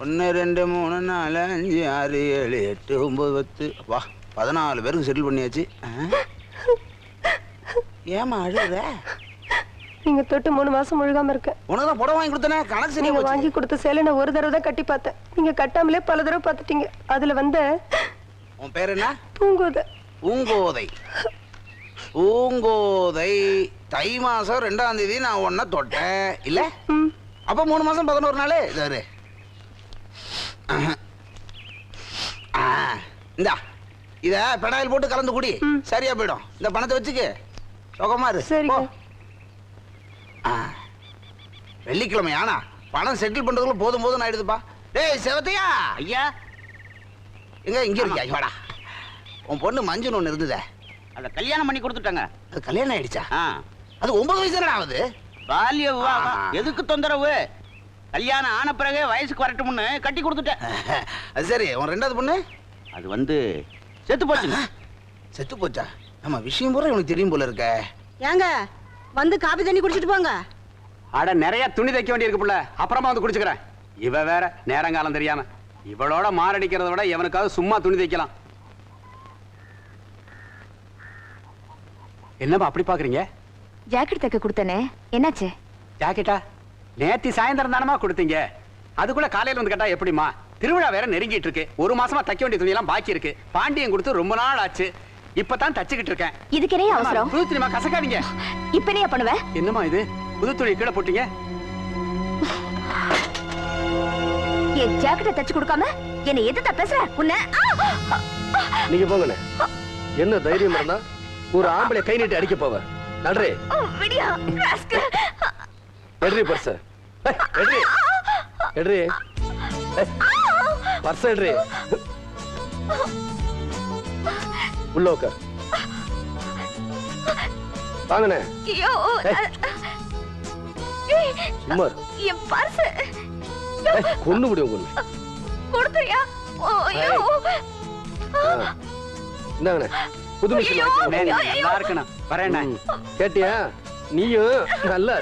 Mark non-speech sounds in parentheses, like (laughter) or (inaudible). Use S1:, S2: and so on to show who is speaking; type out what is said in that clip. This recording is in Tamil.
S1: ஒன்று ரெண்டு மூணு நாலு அஞ்சு ஆறு ஏழு எட்டு ஒம்பது பத்து. வா பதினாலு பேருக்கு செட்டில் பண்ணியாச்சு. ஆ? ஏம்மா அழுகுற?
S2: நீங்க தொட்டு மூணு மாசம் முழுகாம இருக்கேன்
S1: உனக்கு தான் புடவை வாங்கி கொடுத்தனே கணக்கு
S2: நீங்க. வாங்கி கொடுத்த சேலை நான் ஒரு தடவை தான் கட்டி பார்த்தேன். நீங்க கட்டாமலே பல தடவை பார்த்துட்டீங்க. அதுல வந்த
S1: உன் பேர் என்ன?
S2: பூங்கோத.
S1: பூங்கோதை. பூங்கோதை. தை மாசம் ரெண்டாம் தேதி நான் உன்னை தொட்டேன். இல்ல? அப்ப மூணு மாசம் பதினோரு நாள். இதாரு. இந்தா. இத பெடாயில் போட்டு கலந்து குடி. சரியா போயிடும். இந்த பணத்தை வச்சுக்க. சுகமா இரு. வெள்ளிக்கிழமை ஆனா பணம் செட்டில் பண்றதுக்குள்ள போதும் போதும் ஆயிடுதுப்பா. டேய் செவத்தையா?
S3: ஐயா.
S1: எங்க இங்க இருக்கியா? வாடா. உன் பொண்ணு மஞ்சுன்னு ஒண்ணு இருந்ததே.
S3: அத கல்யாணம் பண்ணி கொடுத்துட்டாங்க.
S1: அது கல்யாணம் ஆயிடுச்சா? அது ஒன்பது வயசு தானே ஆகுது?
S3: பால்ய. எதுக்கு தொந்தரவு? கல்யாணம் ஆன பிறகு வயசுக்கு வரட்டும்னு கட்டி கொடுத்துட்டேன். (laughs)
S1: அது சரி உன் ரெண்டாவது பொண்ணு?
S3: அது வந்து செத்து போச்சுங்க
S1: செத்து போச்சா? நம்ம விஷயம் பூரா இவனுக்கு தெரியும் போல இருக்க.
S4: ஏங்க வந்து காபி தண்ணி குடிச்சிட்டு போங்க.
S5: அட நிறைய துணி தைக்க வேண்டியிருக்கு புள்ள. அப்புறமா வந்து குடிச்சுக்கிறேன். இவ வேற நேரங்காலம் தெரியாம. இவளோட மாரடிக்கிறத விட எவனுக்காவது சும்மா துணி தைக்கலாம். என்னப்பா அப்படி பாக்குறீங்க?
S6: ஜாக்கெட் தைக்க கொடுத்தனே. என்னாச்சு?
S5: ஜாக்கெட்டா? நேத்தி சாயந்தரம் தானமா கொடுத்தீங்க? அதுக்குள்ள காலையில வந்து கேட்டா எப்படிமா திருவிழா வேற நெருங்கிட்டு இருக்கு. ஒரு மாசமா தைக்க வேண்டிய துணி எல்லாம் பாக்கி இருக்கு. பாண்டியன் கொடுத்து ரொம்ப நாள் ஆச்சு. இப்பதான் தச்சுக்கிட்டு இருக்கேன்.
S6: இதுக்கு என்ன அவசரம்.
S5: புது துணிமா கசக்காதீங்க.
S6: இப்ப என்ன பண்ணுவ?
S5: என்னம்மா இது? புது துணி கீழே போட்டீங்க?
S6: என் ஜாக்கெட்டை தச்சு கொடுக்காம என்ன எதுத்தா பேசுற? உன்னை!
S7: நீங்க போங்கண்ணே. என்ன தைரியம் இருந்தா ஒரு ஆம்பளை கை நீட்டி அடிக்க போவ. நன்றி.
S6: விடியா rascal.
S7: எட்ரி எட்ரி. பர்ஸ் எட்ரி. உள்ள உட்கார் வாங்கண்ணே சும்மா.
S6: என் பர்ஸ்
S7: கொன்னு முடியும் கொன்னு
S6: கொடுத்துறியா.
S7: இந்தாங்கண்ணே. புது மிஷின். வாங்கிக்கோங்க.
S5: நல்லா இருக்கணும்.
S7: கேட்டியா? நீயும் நல்லா.